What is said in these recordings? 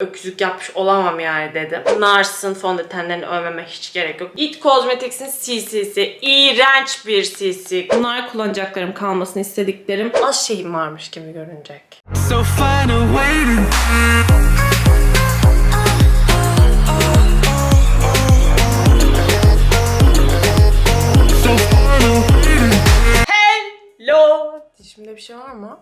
öküzlük yapmış olamam yani dedim. Nars'ın fondötenlerini övmeme hiç gerek yok. It Cosmetics'in CC'si. iğrenç bir CC. Bunlar kullanacaklarım kalmasını istediklerim. Az şeyim varmış gibi görünecek. So fine and waiting. Hello! Dişimde bir şey var mı?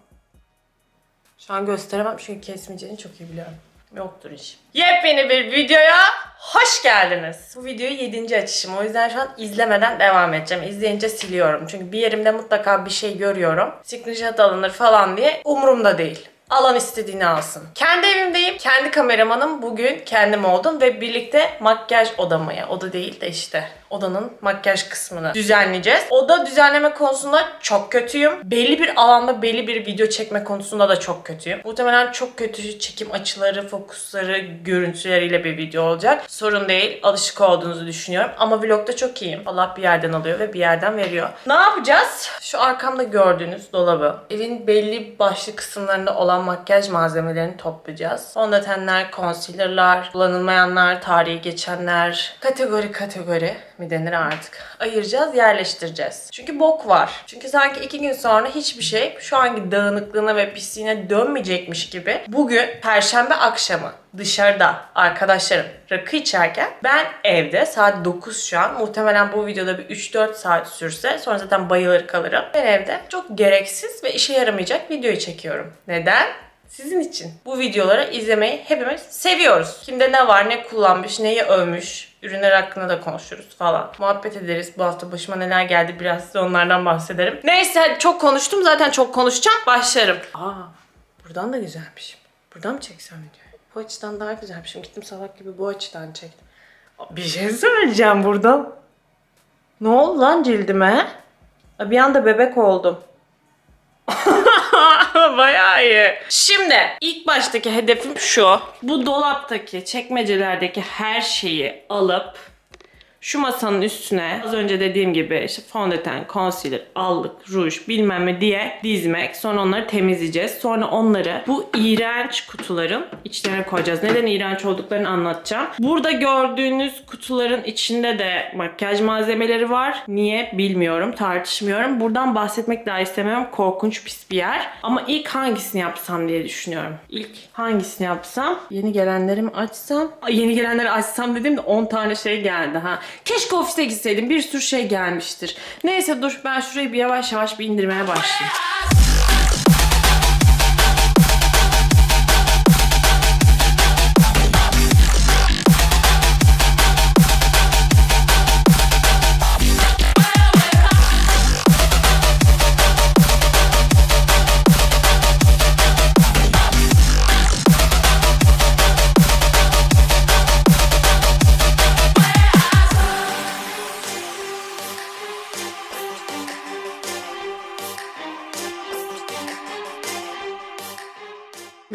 Şu an gösteremem çünkü kesmeyeceğini çok iyi biliyorum. Yoktur iş. Yepyeni bir videoya hoş geldiniz. Bu videoyu 7. açışım. O yüzden şu an izlemeden devam edeceğim. İzleyince siliyorum. Çünkü bir yerimde mutlaka bir şey görüyorum. Screenshot alınır falan diye umurumda değil. Alan istediğini alsın. Kendi evimdeyim. Kendi kameramanım. Bugün kendim oldum ve birlikte makyaj odamaya. Oda değil de işte odanın makyaj kısmını düzenleyeceğiz. Oda düzenleme konusunda çok kötüyüm. Belli bir alanda belli bir video çekme konusunda da çok kötüyüm. Muhtemelen çok kötü çekim açıları, fokusları, görüntüleriyle bir video olacak. Sorun değil. Alışık olduğunuzu düşünüyorum. Ama vlogda çok iyiyim. Allah bir yerden alıyor ve bir yerden veriyor. Ne yapacağız? Şu arkamda gördüğünüz dolabı. Evin belli başlı kısımlarında olan makyaj malzemelerini toplayacağız. Fondötenler, concealerlar, kullanılmayanlar, tarihi geçenler, kategori kategori mi denir artık. Ayıracağız, yerleştireceğiz. Çünkü bok var. Çünkü sanki iki gün sonra hiçbir şey şu anki dağınıklığına ve pisliğine dönmeyecekmiş gibi bugün perşembe akşamı dışarıda arkadaşlarım rakı içerken ben evde saat 9 şu an muhtemelen bu videoda bir 3-4 saat sürse sonra zaten bayılır kalırım. Ben evde çok gereksiz ve işe yaramayacak videoyu çekiyorum. Neden? Sizin için. Bu videoları izlemeyi hepimiz seviyoruz. Kimde ne var, ne kullanmış, neyi övmüş, ürünler hakkında da konuşuruz falan. Muhabbet ederiz. Bu hafta başıma neler geldi biraz size onlardan bahsederim. Neyse çok konuştum zaten çok konuşacağım. Başlarım. Aa buradan da güzelmişim. Buradan mı çeksem videoyu? Bu açıdan daha güzelmişim. Gittim salak gibi bu açıdan çektim. Bir şey söyleyeceğim buradan. Ne oldu lan cildime? Bir anda bebek oldum. Bayağı iyi. Şimdi ilk baştaki hedefim şu. Bu dolaptaki, çekmecelerdeki her şeyi alıp şu masanın üstüne az önce dediğim gibi işte fondöten, concealer, allık, ruj bilmem ne diye dizmek. Sonra onları temizleyeceğiz. Sonra onları bu iğrenç kutuların içlerine koyacağız. Neden iğrenç olduklarını anlatacağım. Burada gördüğünüz kutuların içinde de makyaj malzemeleri var. Niye bilmiyorum, tartışmıyorum. Buradan bahsetmek daha istemiyorum. Korkunç pis bir yer. Ama ilk hangisini yapsam diye düşünüyorum. İlk hangisini yapsam? Yeni gelenlerimi açsam. Yeni gelenleri açsam dedim de 10 tane şey geldi ha. Keşke ofise gitseydim. Bir sürü şey gelmiştir. Neyse dur ben şurayı bir yavaş yavaş bir indirmeye başlayayım.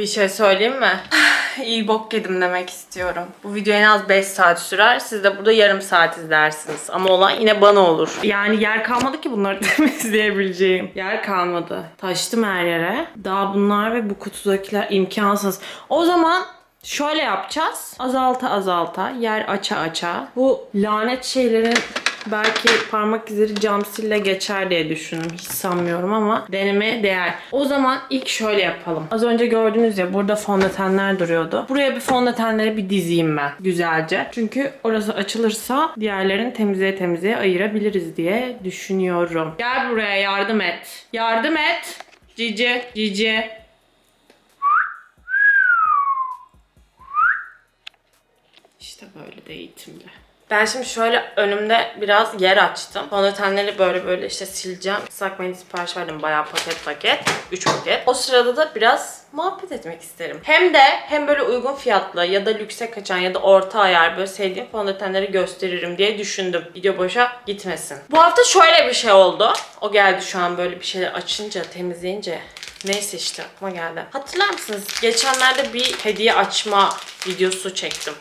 Bir şey söyleyeyim mi? İyi bok yedim demek istiyorum. Bu video en az 5 saat sürer. Siz de burada yarım saat izlersiniz. Ama olan yine bana olur. Yani yer kalmadı ki bunları temizleyebileceğim. Yer kalmadı. Taştım her yere. Daha bunlar ve bu kutudakiler imkansız. O zaman şöyle yapacağız. Azalta azalta, yer aça aça. Bu lanet şeylerin Belki parmak izleri cam sille geçer diye düşündüm. Hiç sanmıyorum ama deneme değer. O zaman ilk şöyle yapalım. Az önce gördünüz ya burada fondötenler duruyordu. Buraya bir fondötenleri bir dizeyim ben güzelce. Çünkü orası açılırsa diğerlerini temizliğe temizliğe ayırabiliriz diye düşünüyorum. Gel buraya yardım et. Yardım et. Cici, cici. İşte böyle de eğitimli. Ben şimdi şöyle önümde biraz yer açtım. Fondötenleri böyle böyle işte sileceğim. Islak sipariş verdim bayağı paket paket. 3 paket. O sırada da biraz muhabbet etmek isterim. Hem de hem böyle uygun fiyatlı ya da lükse kaçan ya da orta ayar böyle sevdiğim fondötenleri gösteririm diye düşündüm. Video boşa gitmesin. Bu hafta şöyle bir şey oldu. O geldi şu an böyle bir şeyler açınca, temizleyince. Neyse işte aklıma geldi. Hatırlar mısınız? Geçenlerde bir hediye açma videosu çektim.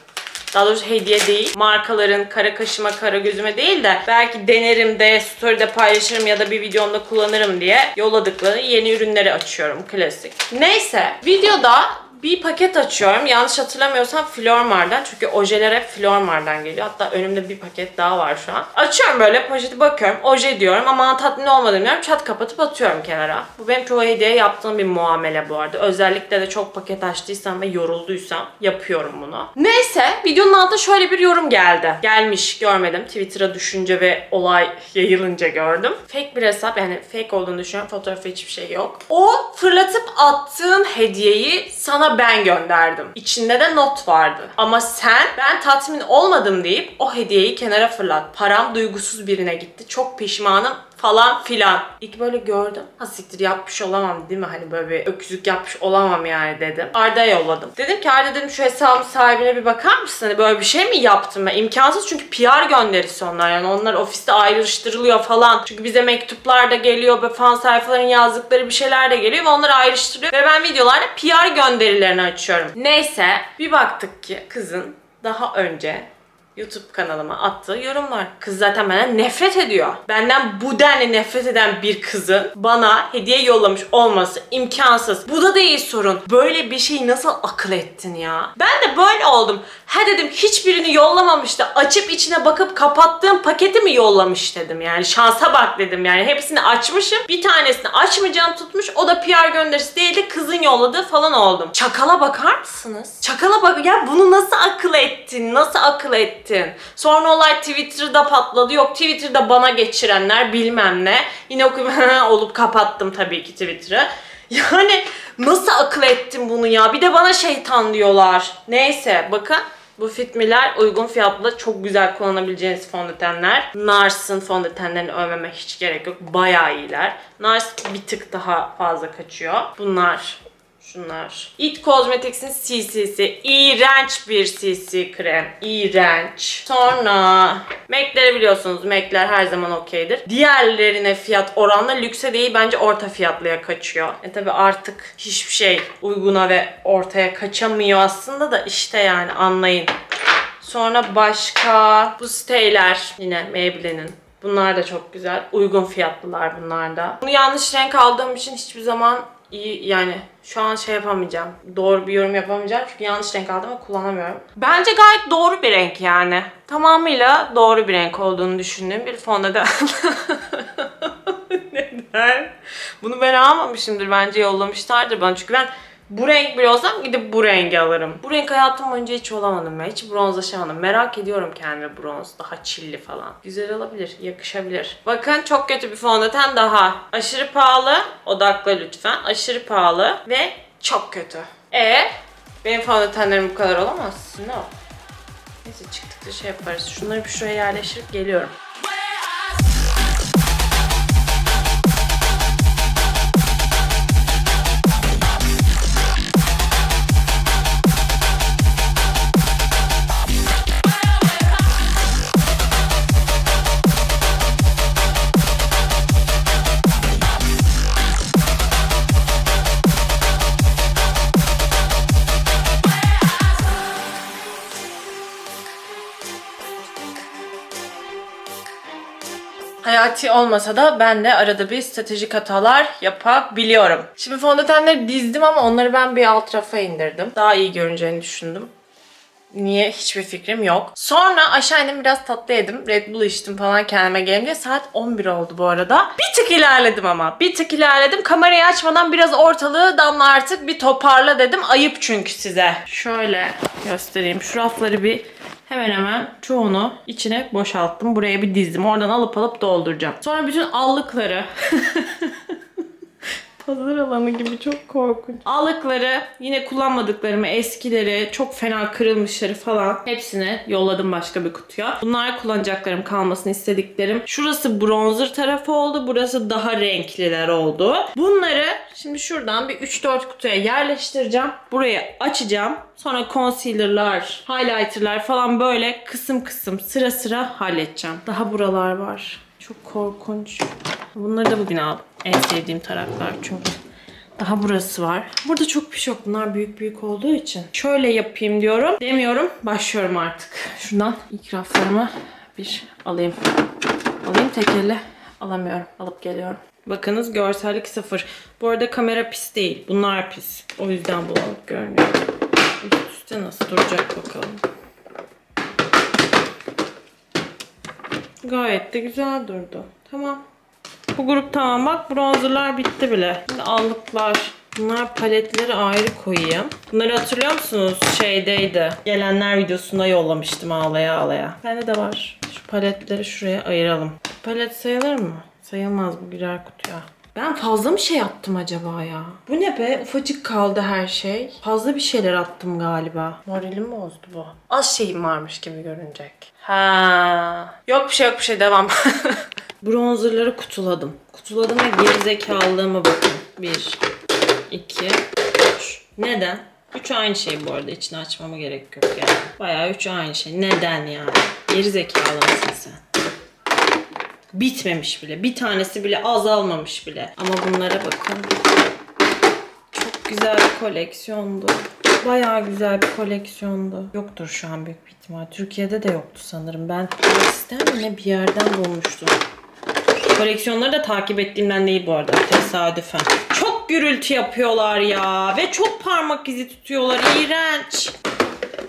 Daha doğrusu hediye değil. Markaların kara kaşıma kara gözüme değil de belki denerim de story'de paylaşırım ya da bir videomda kullanırım diye yolladıkları yeni ürünleri açıyorum. Klasik. Neyse videoda bir paket açıyorum. Yanlış hatırlamıyorsam Flormar'dan. Çünkü ojeler hep Flormar'dan geliyor. Hatta önümde bir paket daha var şu an. Açıyorum böyle poşeti bakıyorum. Oje diyorum ama tatmin olmadım diyorum. Çat kapatıp atıyorum kenara. Bu benim çoğu hediye yaptığım bir muamele bu arada. Özellikle de çok paket açtıysam ve yorulduysam yapıyorum bunu. Neyse videonun altında şöyle bir yorum geldi. Gelmiş görmedim. Twitter'a düşünce ve olay yayılınca gördüm. Fake bir hesap yani fake olduğunu düşünüyorum. Fotoğrafı hiçbir şey yok. O fırlatıp attığın hediyeyi sana ben gönderdim. İçinde de not vardı. Ama sen ben tatmin olmadım deyip o hediyeyi kenara fırlat. Param duygusuz birine gitti. Çok pişmanım falan filan. İlk böyle gördüm. Ha siktir yapmış olamam değil mi? Hani böyle bir öküzlük yapmış olamam yani dedim. Arda'ya yolladım. Dedim ki Arda dedim şu hesabın sahibine bir bakar mısın? Hani böyle bir şey mi yaptım ben? İmkansız çünkü PR gönderisi onlar yani. Onlar ofiste ayrıştırılıyor falan. Çünkü bize mektuplar da geliyor ve fan sayfaların yazdıkları bir şeyler de geliyor ve onları ayrıştırıyor. Ve ben videolarda PR gönderilerini açıyorum. Neyse bir baktık ki kızın daha önce YouTube kanalıma attığı yorumlar. Kız zaten benden nefret ediyor. Benden bu denli nefret eden bir kızın bana hediye yollamış olması imkansız. Bu da değil sorun. Böyle bir şeyi nasıl akıl ettin ya? Ben de böyle oldum. Ha dedim hiçbirini yollamamış da açıp içine bakıp kapattığım paketi mi yollamış dedim. Yani şansa bak dedim yani. Hepsini açmışım. Bir tanesini açmayacağım tutmuş. O da PR gönderisi değil de kızın yolladığı falan oldum. Çakala bakar mısınız? Çakala bak ya bunu nasıl akıl ettin? Nasıl akıl ettin? Sonra olay Twitter'da patladı. Yok Twitter'da bana geçirenler bilmem ne. Yine okuyup olup kapattım tabii ki Twitter'ı. Yani nasıl akıl ettin bunu ya? Bir de bana şeytan diyorlar. Neyse bakın. Bu fitmiler uygun fiyatlı çok güzel kullanabileceğiniz fondötenler. Nars'ın fondötenlerini övmeme hiç gerek yok. Bayağı iyiler. Nars bir tık daha fazla kaçıyor. Bunlar Şunlar. It Cosmetics'in CC'si. İğrenç bir CC krem. İğrenç. Sonra MAC'leri biliyorsunuz. MAC'ler her zaman okeydir. Diğerlerine fiyat oranla lükse değil bence orta fiyatlıya kaçıyor. E tabi artık hiçbir şey uyguna ve ortaya kaçamıyor aslında da işte yani anlayın. Sonra başka bu steyler yine Maybelline'in. Bunlar da çok güzel. Uygun fiyatlılar bunlar da. Bunu yanlış renk aldığım için hiçbir zaman iyi yani şu an şey yapamayacağım. Doğru bir yorum yapamayacağım çünkü yanlış renk aldım ve kullanamıyorum. Bence gayet doğru bir renk yani. Tamamıyla doğru bir renk olduğunu düşündüğüm bir fondöten. Neden? Bunu ben almamışımdır. Bence yollamışlardır bana. Çünkü ben bu renk bile olsam gidip bu rengi alırım. Bu renk hayatım boyunca hiç olamadım ben. Hiç bronzlaşamadım. Merak ediyorum kendime bronz. Daha çilli falan. Güzel olabilir. Yakışabilir. Bakın çok kötü bir fondöten daha. Aşırı pahalı. Odakla lütfen. Aşırı pahalı. Ve çok kötü. E benim fondötenlerim bu kadar olamaz. No. Neyse çıktıkça şey yaparız. Şunları bir şuraya yerleştirip geliyorum. Hayati olmasa da ben de arada bir stratejik hatalar yapabiliyorum. Şimdi fondötenleri dizdim ama onları ben bir alt rafa indirdim. Daha iyi görüneceğini düşündüm. Niye? Hiçbir fikrim yok. Sonra aşağı indim biraz tatlı yedim. Red Bull içtim falan kendime gelince. Saat 11 oldu bu arada. Bir tık ilerledim ama. Bir tık ilerledim. Kamerayı açmadan biraz ortalığı damla artık bir toparla dedim. Ayıp çünkü size. Şöyle göstereyim. Şu rafları bir Hemen hemen çoğunu içine boşalttım. Buraya bir dizdim. Oradan alıp alıp dolduracağım. Sonra bütün allıkları Pazar alanı gibi çok korkunç. Allıkları, yine kullanmadıklarımı, eskileri, çok fena kırılmışları falan hepsini yolladım başka bir kutuya. Bunlar kullanacaklarım kalmasını istediklerim. Şurası bronzer tarafı oldu. Burası daha renkliler oldu. Bunları şimdi şuradan bir 3-4 kutuya yerleştireceğim. Burayı açacağım. Sonra concealer'lar, highlighter'lar falan böyle kısım kısım sıra sıra halledeceğim. Daha buralar var. Çok korkunç. Bunları da bugün aldım. En sevdiğim taraklar çünkü. Daha burası var. Burada çok bir şey yok. Bunlar büyük büyük olduğu için. Şöyle yapayım diyorum. Demiyorum. Başlıyorum artık. Şuradan ilk raflarımı bir alayım. Alayım tek elle. Alamıyorum. Alıp geliyorum. Bakınız görsellik sıfır. Bu arada kamera pis değil. Bunlar pis. O yüzden bulanık görünüyor. Üst üste nasıl duracak bakalım. Gayet de güzel durdu. Tamam. Bu grup tamam bak bronzerlar bitti bile. Şimdi allıklar. Bunlar paletleri ayrı koyayım. Bunları hatırlıyor musunuz? Şeydeydi. Gelenler videosunda yollamıştım ağlaya ağlaya. Bende de var. Şu paletleri şuraya ayıralım. Palet sayılır mı? Sayılmaz bu girer kutuya. Ben fazla mı şey attım acaba ya? Bu ne be? Ufacık kaldı her şey. Fazla bir şeyler attım galiba. Moralim bozdu bu. Az şeyim varmış gibi görünecek. Ha. Yok bir şey yok bir şey devam. Bronzerları kutuladım. Kutuladım ve gerizekalılığıma bakın. 1, 2, 3. Neden? 3 aynı şey bu arada. İçini açmama gerek yok yani. Bayağı 3 aynı şey. Neden yani? Gerizekalı mısın sen? Bitmemiş bile. Bir tanesi bile azalmamış bile. Ama bunlara bakın. Çok güzel bir koleksiyondu. Bayağı güzel bir koleksiyondu. Yoktur şu an büyük bir ihtimal. Türkiye'de de yoktu sanırım. Ben sistem yine bir yerden bulmuştum. Koleksiyonları da takip ettiğimden değil bu arada. Tesadüfen. Çok gürültü yapıyorlar ya. Ve çok parmak izi tutuyorlar. İğrenç.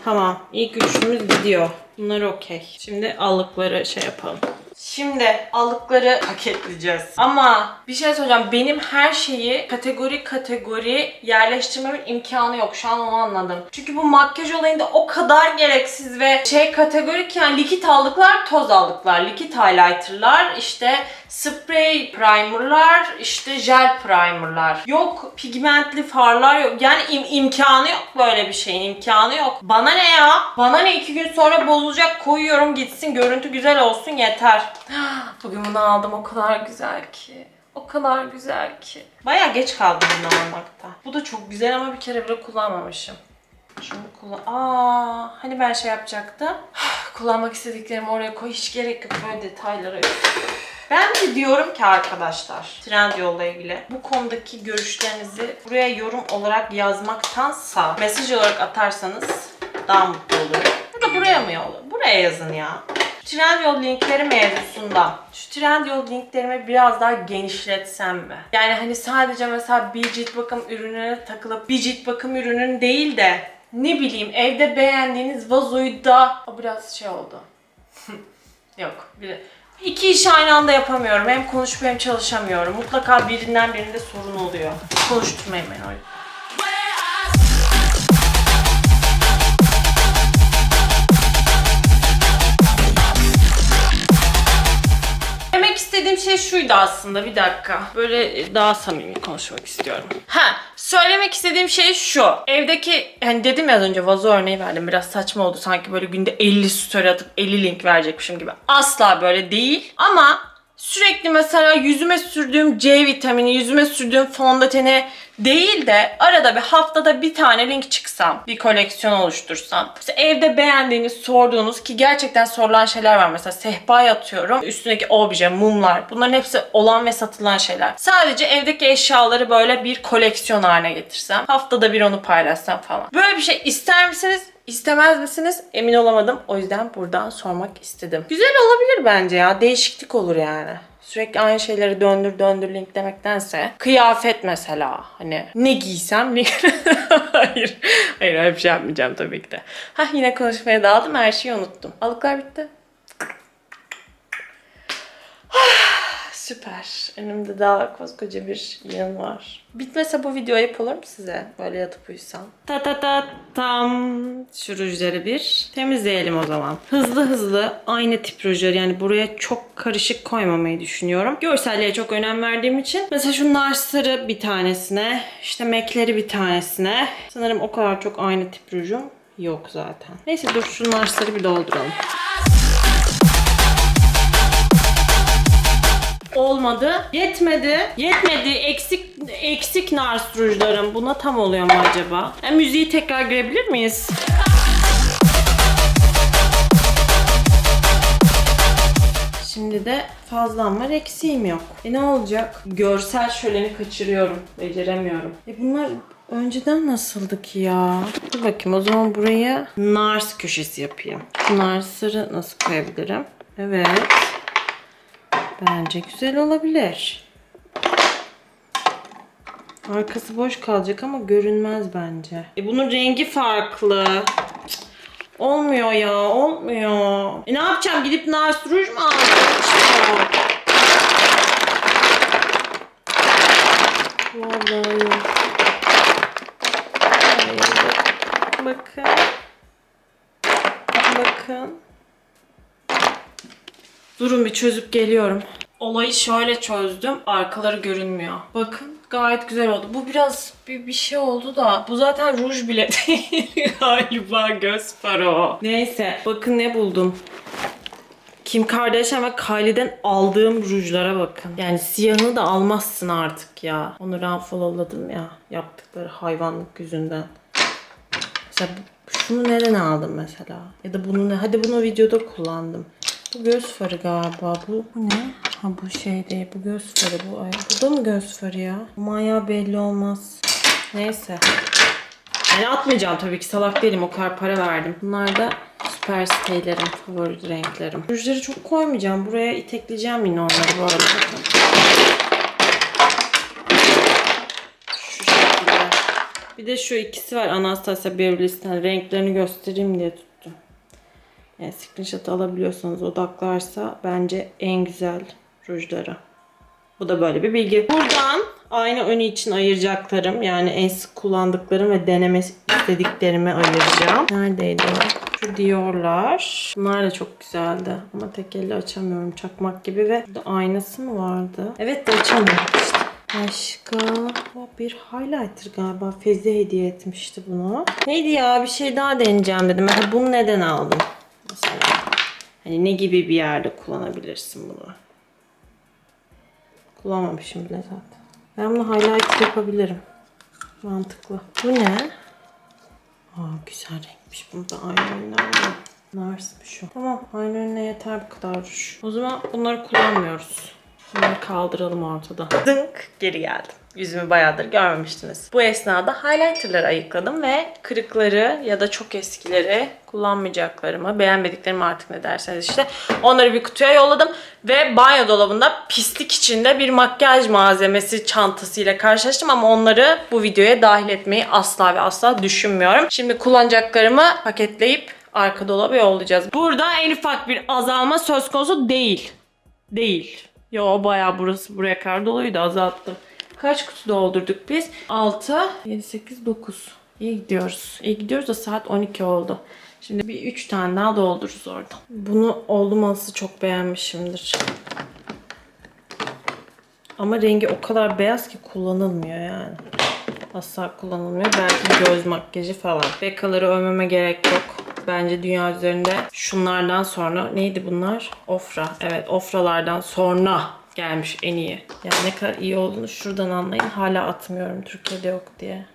Tamam. İlk üçümüz gidiyor. Bunlar okey. Şimdi allıkları şey yapalım. Şimdi allıkları paketleyeceğiz. Ama bir şey söyleyeceğim. Benim her şeyi kategori kategori yerleştirmemin imkanı yok. Şu an onu anladım. Çünkü bu makyaj olayında o kadar gereksiz ve şey kategorik yani likit allıklar, toz allıklar, likit highlighterlar, işte sprey primerlar, işte jel primerlar. Yok pigmentli farlar yok. Yani im- imkanı yok böyle bir şeyin imkanı yok. Bana ne ya? Bana ne iki gün sonra bozulacak koyuyorum gitsin görüntü güzel olsun yeter. Bugün bunu aldım o kadar güzel ki. O kadar güzel ki. Baya geç kaldım bunu almakta. Bu da çok güzel ama bir kere bile kullanmamışım. Şunu kullan... Aa, hani ben şey yapacaktım. Kullanmak istediklerimi oraya koy. Hiç gerek yok böyle detaylara. Ben de diyorum ki arkadaşlar Trendyol'la ilgili bu konudaki görüşlerinizi buraya yorum olarak yazmaktansa mesaj olarak atarsanız daha mutlu olurum. Ya da buraya mı yollayın? Buraya yazın ya. Trendyol linkleri mevzusunda şu Trendyol linklerimi biraz daha genişletsem mi? Yani hani sadece mesela bir cilt bakım ürününe takılıp bir cilt bakım ürünün değil de ne bileyim evde beğendiğiniz vazoyu da o biraz şey oldu. Yok. Bir, iki işi aynı anda yapamıyorum. Hem konuşup hem çalışamıyorum. Mutlaka birinden birinde sorun oluyor. Konuşturmayın beni öyle. İstediğim şey şuydu aslında bir dakika. Böyle daha samimi konuşmak istiyorum. Ha, söylemek istediğim şey şu. Evdeki hani dedim ya az önce vazo örneği verdim. Biraz saçma oldu sanki böyle günde 50 story atıp 50 link verecekmişim gibi. Asla böyle değil. Ama sürekli mesela yüzüme sürdüğüm C vitamini, yüzüme sürdüğüm fondöteni değil de arada bir haftada bir tane link çıksam, bir koleksiyon oluştursam. Mesela evde beğendiğiniz, sorduğunuz ki gerçekten sorulan şeyler var. Mesela sehpaya atıyorum. Üstündeki obje, mumlar. Bunların hepsi olan ve satılan şeyler. Sadece evdeki eşyaları böyle bir koleksiyon haline getirsem. Haftada bir onu paylaşsam falan. Böyle bir şey ister misiniz? İstemez misiniz? Emin olamadım. O yüzden buradan sormak istedim. Güzel olabilir bence ya. Değişiklik olur yani. Sürekli aynı şeyleri döndür döndür link demektense. Kıyafet mesela. Hani ne giysem link. hayır. Hayır öyle bir şey yapmayacağım tabii ki de. Hah yine konuşmaya daldım. Her şeyi unuttum. Alıklar bitti. Süper. Önümde daha koskoca bir yığın var. Bitmese bu video ayıp olur mu size? Böyle yatıp uyusam. Ta ta ta tam. Şu rujları bir temizleyelim o zaman. Hızlı hızlı aynı tip rujları yani buraya çok karışık koymamayı düşünüyorum. Görselliğe çok önem verdiğim için. Mesela şu Nars'ları bir tanesine, işte Mac'leri bir tanesine. Sanırım o kadar çok aynı tip rujum yok zaten. Neyse dur şu Nars'ları bir dolduralım. Olmadı. Yetmedi. Yetmedi. Eksik eksik Nars rujlarım. Buna tam oluyor mu acaba? E, müziği tekrar girebilir miyiz? Şimdi de fazlam var, eksiğim yok. E ne olacak? Görsel şöleni kaçırıyorum. Beceremiyorum. E bunlar önceden nasıldı ki ya? Dur bakayım o zaman buraya Nars köşesi yapayım. Nars'ları nasıl koyabilirim? Evet. Bence güzel olabilir. Arkası boş kalacak ama görünmez bence. E bunun rengi farklı. Olmuyor ya, olmuyor. E ne yapacağım? Gidip Nars Rouge mu alacağım? İşte. Vallahi. Hayır. Bakın. Bakın. Durun bir çözüp geliyorum. Olayı şöyle çözdüm. Arkaları görünmüyor. Bakın gayet güzel oldu. Bu biraz bir, bir şey oldu da. Bu zaten ruj bile değil galiba göz farı o. Neyse bakın ne buldum. Kim Kardashian ve Kylie'den aldığım rujlara bakın. Yani siyahını da almazsın artık ya. Onu ben followladım ya. Yaptıkları hayvanlık yüzünden. Mesela şunu neden aldım mesela? Ya da bunu ne? Hadi bunu videoda kullandım. Bu göz farı galiba. Bu, ne? Ha bu şey değil. Bu göz farı. Bu, ay, bu da mı göz farı ya? Manyağı belli olmaz. Neyse. Yani atmayacağım tabii ki. Salak değilim. O kadar para verdim. Bunlar da süper steylerim. Favori renklerim. Rujları çok koymayacağım. Buraya itekleyeceğim yine onları bu arada. Şu. Bir de şu ikisi var Anastasia Beverly Hills'ten renklerini göstereyim diye tuttum. Yani screenshot alabiliyorsanız odaklarsa bence en güzel rujları. Bu da böyle bir bilgi. Buradan aynı önü için ayıracaklarım yani en sık kullandıklarım ve deneme istediklerimi ayıracağım. Neredeydi? Şu Dior'lar. Bunlar da çok güzeldi. Ama tek elle açamıyorum çakmak gibi ve burada aynası mı vardı? Evet de açamıyorum işte. Başka o bir highlighter galiba. Feze hediye etmişti bunu. Neydi ya bir şey daha deneyeceğim dedim. Mesela bunu neden aldım? Mesela. Hani ne gibi bir yerde kullanabilirsin bunu? Kullanmamışım bile zaten. Ben bunu highlighter yapabilirim. Mantıklı. Bu ne? Aa güzel renkmiş. Burada aynı ürünler var. Nars şu? Tamam aynı ürüne yeter bu kadar ruj. O zaman bunları kullanmıyoruz. Bunları kaldıralım ortada. Dınk geri geldim. Yüzümü bayağıdır görmemiştiniz. Bu esnada highlighterları ayıkladım ve kırıkları ya da çok eskileri kullanmayacaklarımı, beğenmediklerimi artık ne derseniz işte onları bir kutuya yolladım ve banyo dolabında pislik içinde bir makyaj malzemesi çantasıyla karşılaştım ama onları bu videoya dahil etmeyi asla ve asla düşünmüyorum. Şimdi kullanacaklarımı paketleyip arka dolaba yollayacağız. Burada en ufak bir azalma söz konusu değil. Değil. Yo bayağı burası buraya kadar doluydu azalttım. Kaç kutu doldurduk biz? 6, 7, 8, 9. İyi gidiyoruz. İyi gidiyoruz da saat 12 oldu. Şimdi bir 3 tane daha doldururuz oradan. Bunu oldum olası çok beğenmişimdir. Ama rengi o kadar beyaz ki kullanılmıyor yani. Asla kullanılmıyor. Belki göz makyajı falan. Bekaları övmeme gerek yok. Bence dünya üzerinde şunlardan sonra neydi bunlar? Ofra. Evet ofralardan sonra gelmiş en iyi. Yani ne kadar iyi olduğunu şuradan anlayın. Hala atmıyorum Türkiye'de yok diye.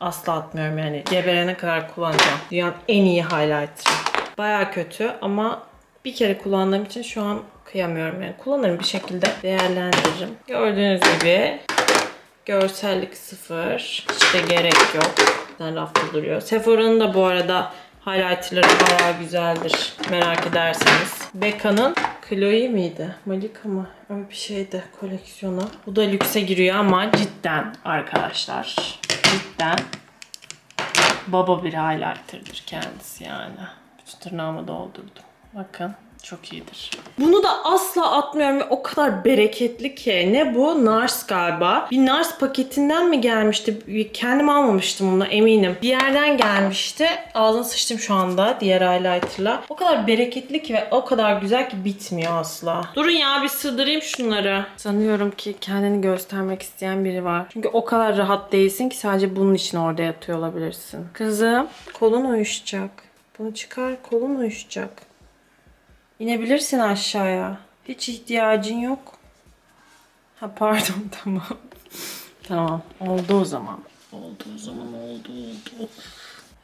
Asla atmıyorum yani. Geberene kadar kullanacağım. Dünyanın en iyi highlighter'ı. Baya kötü ama bir kere kullandığım için şu an kıyamıyorum yani. Kullanırım bir şekilde değerlendiririm. Gördüğünüz gibi görsellik sıfır. Hiç de gerek yok. Zaten rafta duruyor. Sephora'nın da bu arada highlighterları baya güzeldir. Merak ederseniz. Becca'nın Chloe miydi? Malika mı? Öyle bir şeydi koleksiyonu. Bu da lükse giriyor ama cidden arkadaşlar. Cidden baba bir highlighter'dır kendisi yani. Bütün tırnağımı doldurdum. Bakın çok iyidir. Bunu da asla atmıyorum ve o kadar bereketli ki. Ne bu? Nars galiba. Bir Nars paketinden mi gelmişti? Kendim almamıştım bunu eminim. Bir yerden gelmişti. Ağzına sıçtım şu anda diğer highlighter'la. O kadar bereketli ki ve o kadar güzel ki bitmiyor asla. Durun ya bir sığdırayım şunları. Sanıyorum ki kendini göstermek isteyen biri var. Çünkü o kadar rahat değilsin ki sadece bunun için orada yatıyor olabilirsin. Kızım kolun uyuşacak. Bunu çıkar kolun uyuşacak. İnebilirsin aşağıya. Hiç ihtiyacın yok. Ha pardon tamam. tamam oldu o zaman. Oldu o zaman oldu oldu.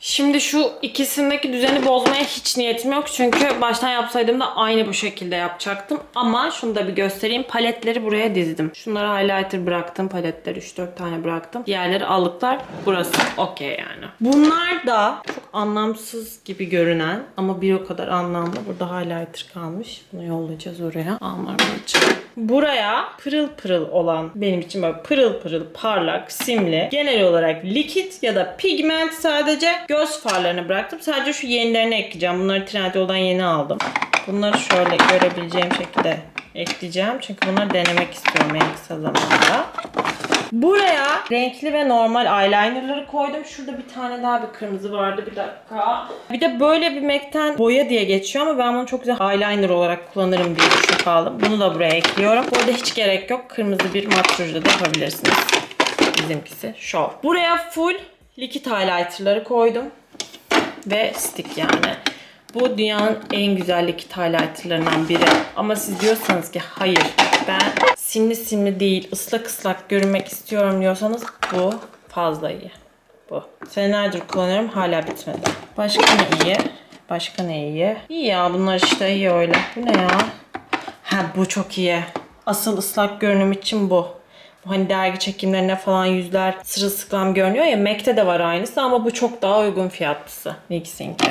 Şimdi şu ikisindeki düzeni bozmaya hiç niyetim yok. Çünkü baştan yapsaydım da aynı bu şekilde yapacaktım. Ama şunu da bir göstereyim. Paletleri buraya dizdim. Şunları highlighter bıraktım. Paletleri 3-4 tane bıraktım. Diğerleri allıklar. Burası okey yani. Bunlar da çok anlamsız gibi görünen ama bir o kadar anlamlı. Burada highlighter kalmış. Bunu yollayacağız oraya. Almar buraya pırıl pırıl olan benim için böyle pırıl pırıl parlak simli genel olarak likit ya da pigment sadece göz farlarını bıraktım. Sadece şu yenilerini ekleyeceğim. Bunları Trendyol'dan yeni aldım. Bunları şöyle görebileceğim şekilde ekleyeceğim. Çünkü bunları denemek istiyorum en kısa zamanda. Buraya renkli ve normal eyelinerları koydum. Şurada bir tane daha bir kırmızı vardı. Bir dakika. Bir de böyle bir MAC'ten boya diye geçiyor ama ben bunu çok güzel eyeliner olarak kullanırım diye düşünüp. Bunu da buraya ekliyorum. Bu arada hiç gerek yok. Kırmızı bir mat rujla da yapabilirsiniz. Bizimkisi şu. Buraya full likit highlighterları koydum. Ve stick yani. Bu dünyanın en güzel likit highlighterlarından biri. Ama siz diyorsanız ki hayır ben simli simli değil ıslak ıslak görünmek istiyorum diyorsanız bu fazla iyi. Bu. Senelerdir kullanıyorum hala bitmedi. Başka ne iyi? Başka ne iyi? İyi ya bunlar işte iyi öyle. Bu ne ya? Ha bu çok iyi. Asıl ıslak görünüm için bu. Bu hani dergi çekimlerine falan yüzler sırılsıklam görünüyor ya. MAC'te de var aynısı ama bu çok daha uygun fiyatlısı. NYX'inki.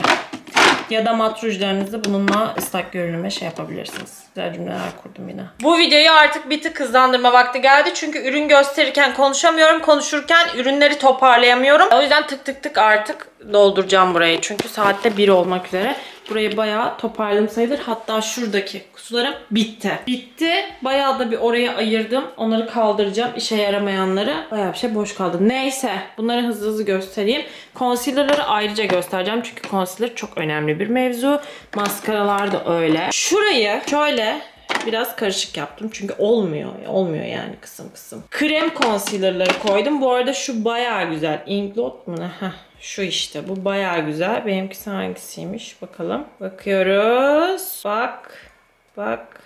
Ya da mat rujlarınızı bununla ıslak görünüme şey yapabilirsiniz. Güzel cümleler kurdum yine. Bu videoyu artık bir tık hızlandırma vakti geldi. Çünkü ürün gösterirken konuşamıyorum. Konuşurken ürünleri toparlayamıyorum. O yüzden tık tık tık artık dolduracağım burayı. Çünkü saatte 1 olmak üzere. Burayı bayağı toparladım sayılır. Hatta şuradaki kutularım bitti. Bitti. Bayağı da bir oraya ayırdım. Onları kaldıracağım. İşe yaramayanları. Bayağı bir şey boş kaldı. Neyse. Bunları hızlı hızlı göstereyim. Concealer'ları ayrıca göstereceğim. Çünkü concealer çok önemli bir mevzu. Maskaralar da öyle. Şurayı şöyle biraz karışık yaptım. Çünkü olmuyor. Olmuyor yani kısım kısım. Krem concealer'ları koydum. Bu arada şu bayağı güzel. Inglot mu ne? Heh. Şu işte. Bu bayağı güzel. Benimkisi hangisiymiş? Bakalım. Bakıyoruz. Bak. Bak.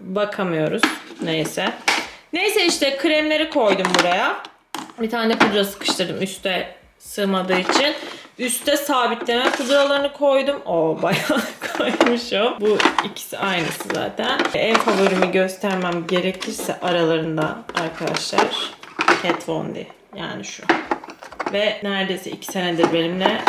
Bakamıyoruz. Neyse. Neyse işte kremleri koydum buraya. Bir tane pudra sıkıştırdım üste sığmadığı için. Üste sabitleme pudralarını koydum. O bayağı koymuşum. Bu ikisi aynısı zaten. En favorimi göstermem gerekirse aralarında arkadaşlar Kat Von D. Yani şu. Ve neredeyse iki senedir benimle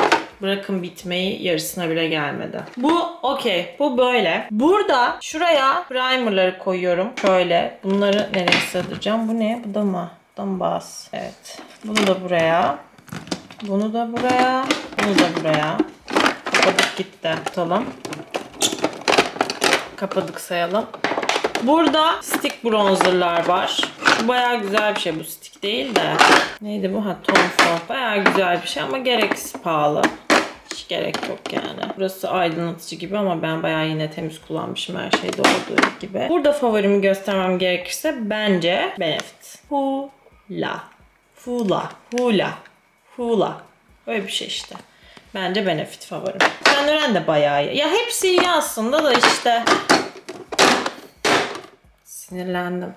bırakın bitmeyi yarısına bile gelmedi. Bu okey. Bu böyle. Burada şuraya primerları koyuyorum. Şöyle. Bunları nereye sığdıracağım? Bu ne? Bu da mı? Bu da mı bas? Evet. Bunu da buraya. Bunu da buraya. Bunu da buraya. Kapadık gitti. Tutalım. Kapadık sayalım. Burada stick bronzerlar var. Bu bayağı güzel bir şey. Bu stick değil de. Neydi bu? Ha Tom. Bayağı güzel bir şey ama gereksiz pahalı. Hiç gerek yok yani. Burası aydınlatıcı gibi ama ben bayağı yine temiz kullanmışım her şeyde olduğu gibi. Burada favorimi göstermem gerekirse bence Benefit. Hula. Hula. Hula. Hula. Böyle bir şey işte. Bence Benefit favorim. Laurent de bayağı iyi. Ya hepsi iyi aslında da işte Sinirlendim.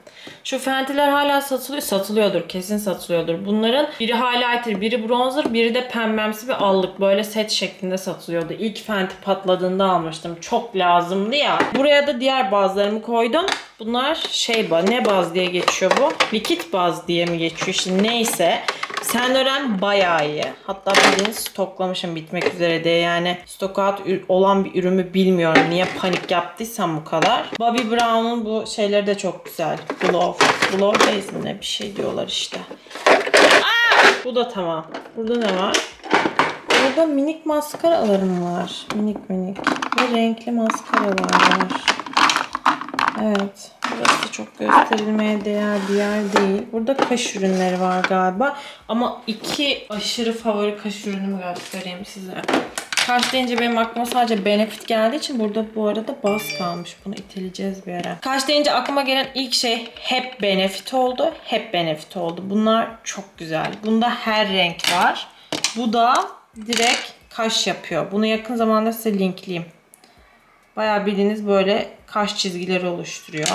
Şu Fenty'ler hala satılıyor. Satılıyordur. Kesin satılıyordur. Bunların biri highlighter, biri bronzer, biri de pembemsi bir allık. Böyle set şeklinde satılıyordu. İlk Fenty patladığında almıştım. Çok lazımdı ya. Buraya da diğer bazlarımı koydum. Bunlar şey ba- ne baz diye geçiyor bu? Likit baz diye mi geçiyor işte neyse. Saint Laurent bayağı iyi. Hatta bildiğiniz stoklamışım bitmek üzere diye yani ür- olan bir ürünü bilmiyorum. Niye panik yaptıysam bu kadar. Bobbi Brown'un bu şeyleri de çok güzel. Glow. Glow Days mi bir şey diyorlar işte. Aa! Bu da tamam. Burada ne var? Burada minik maskaralarım var. Minik minik. Ve renkli maskaralar var. Evet. Burası çok gösterilmeye değer bir yer değil. Burada kaş ürünleri var galiba. Ama iki aşırı favori kaş ürünümü göstereyim size. Kaş deyince benim aklıma sadece Benefit geldiği için burada bu arada baz kalmış. Bunu iteleyeceğiz bir ara. Kaş deyince aklıma gelen ilk şey hep Benefit oldu. Hep Benefit oldu. Bunlar çok güzel. Bunda her renk var. Bu da direkt kaş yapıyor. Bunu yakın zamanda size linkleyeyim. Bayağı bildiğiniz böyle kaş çizgileri oluşturuyor.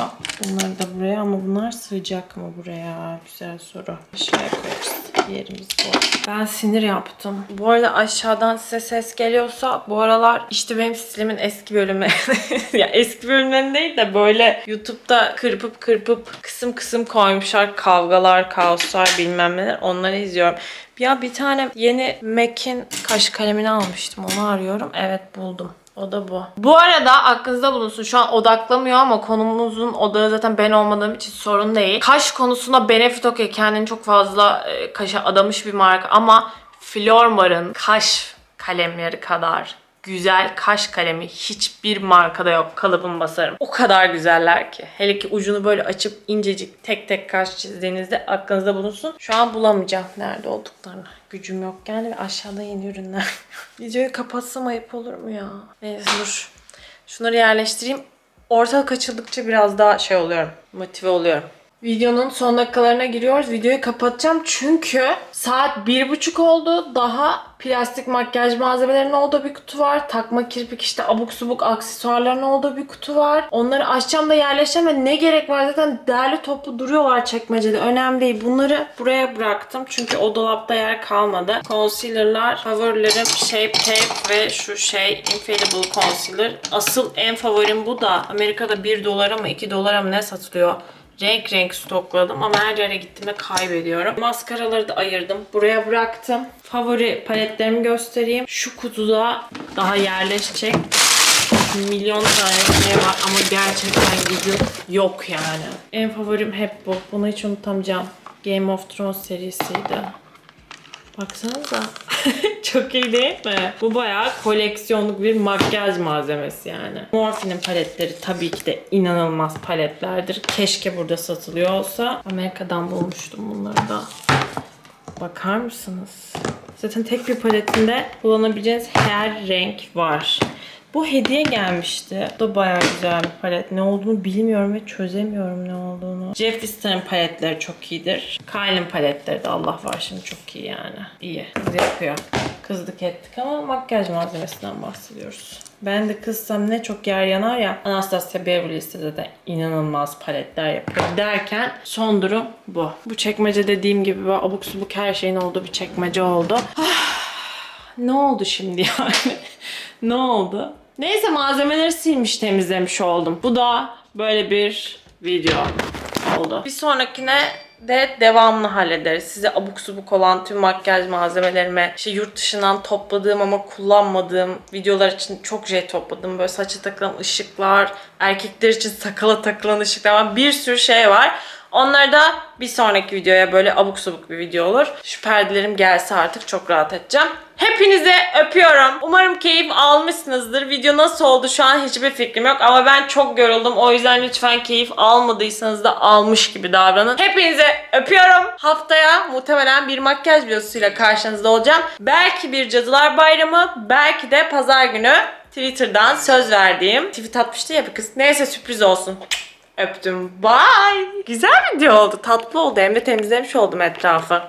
Bunları da buraya ama bunlar sığacak mı buraya? Güzel soru. Şuraya koyarız. Yerimiz bu. Ben sinir yaptım. Bu arada aşağıdan size ses geliyorsa bu aralar işte benim stilimin eski bölümü ya eski bölümlerini değil de böyle YouTube'da kırpıp kırpıp kısım kısım koymuşlar kavgalar, kaoslar bilmem neler onları izliyorum. Ya bir tane yeni MAC'in kaş kalemini almıştım onu arıyorum. Evet buldum. O da bu. Bu arada aklınızda bulunsun. Şu an odaklamıyor ama konumuzun odağı zaten ben olmadığım için sorun değil. Kaş konusunda Benefit okey kendini çok fazla e, kaşa adamış bir marka ama Flormar'ın kaş kalemleri kadar güzel kaş kalemi hiçbir markada yok. Kalıbım basarım. O kadar güzeller ki. Hele ki ucunu böyle açıp incecik tek tek kaş çizdiğinizde aklınızda bulunsun. Şu an bulamayacağım nerede olduklarını. Gücüm yok yani ve aşağıda yeni ürünler. Videoyu kapatsam ayıp olur mu ya? Neyse dur. Şunları yerleştireyim. Ortalık açıldıkça biraz daha şey oluyorum. Motive oluyorum. Videonun son dakikalarına giriyoruz. Videoyu kapatacağım çünkü saat bir buçuk oldu. Daha plastik makyaj malzemelerinin olduğu bir kutu var. Takma kirpik işte abuk subuk aksesuarların olduğu bir kutu var. Onları açacağım da yerleşeceğim ve ne gerek var zaten derli toplu duruyorlar çekmecede. Önemli değil. Bunları buraya bıraktım çünkü o dolapta yer kalmadı. Concealer'lar, favorilerim Shape Tape ve şu şey Infallible Concealer. Asıl en favorim bu da Amerika'da 1 dolara mı 2 dolara mı ne satılıyor? Renk renk stokladım ama her yere gittiğimde kaybediyorum. Maskaraları da ayırdım. Buraya bıraktım. Favori paletlerimi göstereyim. Şu kutuda daha yerleşecek milyon tane şey var ama gerçekten gücü yok yani. En favorim hep bu. Bunu hiç unutamayacağım. Game of Thrones serisiydi. Baksanıza. Çok iyi değil mi? Bu bayağı koleksiyonluk bir makyaj malzemesi yani. Morphe'nin paletleri tabii ki de inanılmaz paletlerdir. Keşke burada satılıyor olsa. Amerika'dan bulmuştum bunları da. Bakar mısınız? Zaten tek bir paletinde kullanabileceğiniz her renk var. Bu hediye gelmişti. Bu da bayağı güzel bir palet. Ne olduğunu bilmiyorum ve çözemiyorum ne olduğunu. Jeff Lister'ın paletleri çok iyidir. Kyle'ın paletleri de Allah var şimdi çok iyi yani. İyi. Kız yapıyor. Kızdık ettik ama makyaj malzemesinden bahsediyoruz. Ben de kızsam ne çok yer yanar ya. Anastasia Beverly Hills'te de inanılmaz paletler yapıyor derken son durum bu. Bu çekmece dediğim gibi böyle abuk subuk her şeyin olduğu bir çekmece oldu. ne oldu şimdi yani? ne oldu? Neyse malzemeleri silmiş temizlemiş oldum. Bu da böyle bir video oldu. Bir sonrakine de devamlı hallederiz. Size abuk subuk olan tüm makyaj malzemelerimi işte yurt dışından topladığım ama kullanmadığım videolar için çok şey topladım. Böyle saça takılan ışıklar, erkekler için sakala takılan ışıklar var. Bir sürü şey var. Onları da bir sonraki videoya böyle abuk subuk bir video olur. Şu perdelerim gelse artık çok rahat edeceğim. Hepinize öpüyorum. Umarım keyif almışsınızdır. Video nasıl oldu şu an hiçbir fikrim yok ama ben çok yoruldum. O yüzden lütfen keyif almadıysanız da almış gibi davranın. Hepinize öpüyorum. Haftaya muhtemelen bir makyaj videosuyla karşınızda olacağım. Belki bir Cadılar Bayramı, belki de pazar günü Twitter'dan söz verdiğim tweet atmıştı ya bir kız. Neyse sürpriz olsun. Öptüm. Bye. Güzel video oldu. Tatlı oldu. Hem de temizlemiş oldum etrafı.